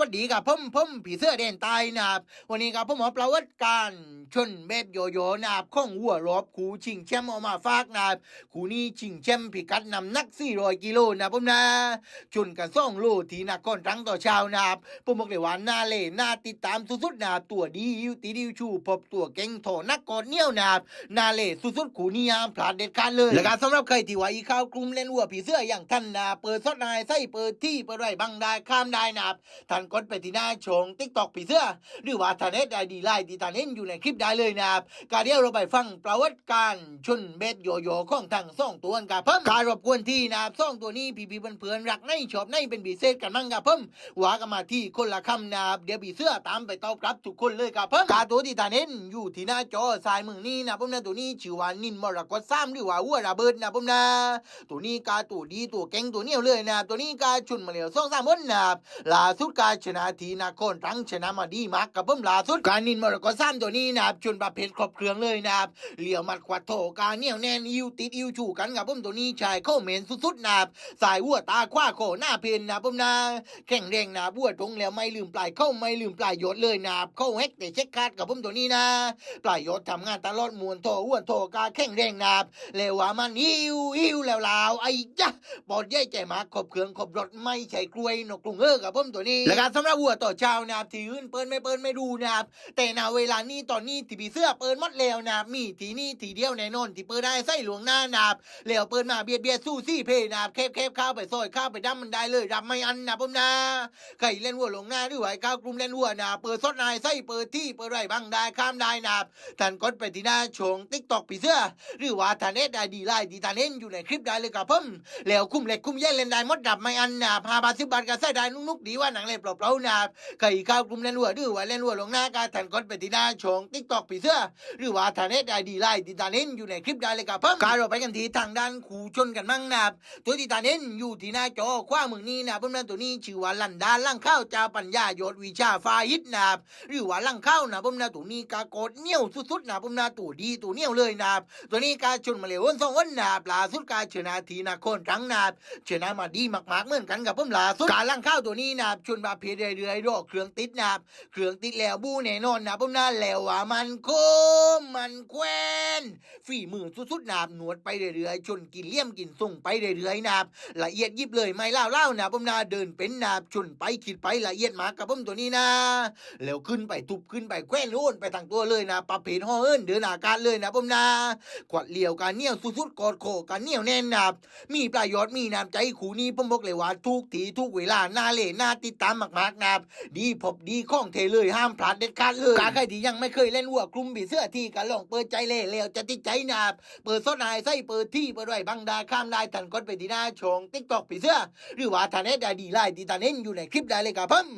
วัสดีครับผมผมผีเสื้อแดนตายนะครับวันนี้ครับผมหมอประวัติการชนเบบโยโย่นะครับของวัวรอบคูชิงแชมป์ออกมาฝากนะครับคูนี้ชิงแชมป์พิกัดนำนัก400กิโลนะผมนะชนกันซ่องโลทีนักก้อนรังต่อเช้านะครับผมบอกเลยว่าหน้าเล่หน้าติดตามสุดๆนะครับตัวดีอยู่ตีดิวชูพบตัวเก่งโถนักกอดเนี้ยวนะครับหน้าเล่สุดๆคูนี้ห้ามพลาดเด็ดขาดเลยและการสำหรับใครที่ว่าอีข้าวกลุ่มเล่นวัวผีเสื้ออย่างท่านนะเปิดซดนายไส้เปิดที่เปิดไรบังได้ข้ามได้นะครับท่านกดไปที่หน้าชงติ๊กตอกผีเสื้อ หรือว่าทานเนตไอดีไลน์ที่ท่านเห็นอยู่ในคลิปได้เลยนะครับการเดียวเราไปฟังประวัติการชุนเบ็ดโยโย่ของทั้งสองตัวกันครับเพิ่มการรบกวนที่นะครับสองตัวนี้พี่พี่เพื่อนๆรักในชอบในเป็นบีเซตกันมั่งครับเพิ่มว่ากันมาที่คนละคำนะครับเดี๋ยวผีเสื้อตามไปตอบรับทุกคนเลยครับเพิ่มการตัวที่ทานเห็นอยู่ที่หน้าจอซ้ายมือนี้นะผมนะตัวนี้ชื่อว่านินมรกตซ้ำหรือว่าวัวระเบิดนะผมนะตัวนี้กาตัวดีตัวเก่งตัวเนี้ยเลยนะตัวนี้กาชุนมาเหลียวสองสามวันนะครับล่าสุดการชนะทีนาโคนตั้งชนะมาดีมากกับเพิ่มล่าสุดการนินมรกตซ้ำตัวนี้นะครับชนประเภทครบเครื่องเลยนะครับเหลี่ยวมัดขวัดโถการเนียวแน่นอิวติดอิวชูกันกับเพิ่มตัวนี้ชายเข้าเมนสุดๆนะครับสายวัวตาคว้าโคหน้าเพนนะเพิ่มนะแข่งแรงนะวัวตรงแล้วไม่ลืมปลายเข้าไม่ลืมปลายยศเลยนะครับเข้าแฮกแต่เช็คคาดกับเพิ่มตัวนี้นะปลายยศทำงานตลอดมวนโถอ้วนโถกาแข่งแรงนะครับแล้วว่ามันอิวอิวแล้วลาวไอ้จ้ะปอดใหญ่ใจมากขบเครื่องขบรถไม่ใช่กล้วยนกกรุงเออกับผมตัวนี้และการสำหรับวัวต่อเช้านะครับที่อื่นเปิ้นไม่เปิ้นไม่ดูนะครับแต่นาเวลานี้ตอนนี้ที่ผีเสื้อเปิ้นมดแล้วนะครับมีทีนี่ทีเดียวแน่นอนที่เปิ้นได้ไส้หลวงหน้านะครับแล้วเปิ้นมาเบียดเบียดสู้ซี่เพนะครับแคบแคบข้าวไปซอยข้าวไปดำมันได้เลยรับไม่อันนะผมนะใครเล่นวัวหลวงหน้าหรือว่าไอ้ข้าวกลุ่มเล่นวัวนะเปิดซดนายไส้เปิดที่เปิดไรบ้างได้ข้ามได้นะครับท่านกดไปที่หน้าชงติ๊กตอกผีเสื้อ หรือว่าท่านเอ็ดไอดีไลน์ที่ท่านเห็นอยู่ในคลิปได้เลยครับผมแล้วคุ้มเล็กคุ้มแย่เล่นได้หมดดับไม่อันนะพาบาสิบบาทก็ใส่ได้นุกๆดีว่าหนังเล่นเปล่าๆนะใครข้าวกลุ่มเล่นวัวดื้อว่าเล่นวัวลงหน้ากาแทนกดไปที่หน้าชงติ๊กตอกผีเสื้อ หรือว่าทางเนตไอดีไลน์ที่ตาเน้นอยู่ในคลิปได้เลยครับเพิ่มการเราไปกันที่ทางด้านขู่ชนกันมั่งนะครับตัวที่ตาเน้นอยู่ที่หน้าจอขว้ามือนี้นะเพิ่มนั้นตัวนี้ชื่อว่าลันดาลั่งข้าวเจ้าปัญญาโยศวิชาฟายิดนะครับหรือว่าลั่งข้าวนะเพิ่มนั้นตัวนี้กาโกดเหนียวสุดๆนะเพิ่มนั้นตัวดีตัวเหนียวเลยนะครับตัวนี้กาชนมาเลววันสองวันนะครับล่าสุดกาชนะทีนาคนครั้งนะครับชนะมาดีมากๆเหมือนกันกับเพิ่มลาสุดการล่างข้าวตัวนี้นะครับชนมาเพยเรื่อยๆรอเครื่องติดนับเครื่องติดแล้วบู้แน่นอนนะเพิ่มน่าแล้วว่ามันคมมันแควนฝีมือสุดๆนับหนวดไปเรื่อยๆชนกินเลี่ยมกินส่งไปเรื่อยๆนับละเอียดยิบเลยไม่เล่าเล่านะเพิ่มน่าเดินเป็นนับชนไปขีดไปละเอียดมากกับพิ่มตัวนี้นะ แล้วขึ้นไปทุบขึ้นไปแควนโอนไปทางตัวเลยนะปรับเพนห่อเอินเดินอากาศเลยนะเพิ่มนาขวัดเหลียวการเนียวสุดๆกอดโคการเนียวแน่นนับมีประโยชน์มีน้ำใจขู่นี้ผมบอกเลยว่าทุกทีทุกเวลาหน้าเล่หน้าติดตามมากๆนะครับดีพบดีข้องเทเลยห้ามพลาดเด็ดขาดเลยการใครที่ยังไม่เคยเล่นวัวกลุ่มบีเสื้อที่กะลองเปิดใจเล่แล้วจะติดใจนะครับเปิดซดนายไส้เปิดที่เปิดไว้บังดาข้ามได้ทันกดไปที่หน้าชงติ๊กตอกผีเสื้อ หรือว่าทันเน็ตได้ดีไล่ที่ทันเห็นอยู่ในคลิปได้เลยครับพึ่ม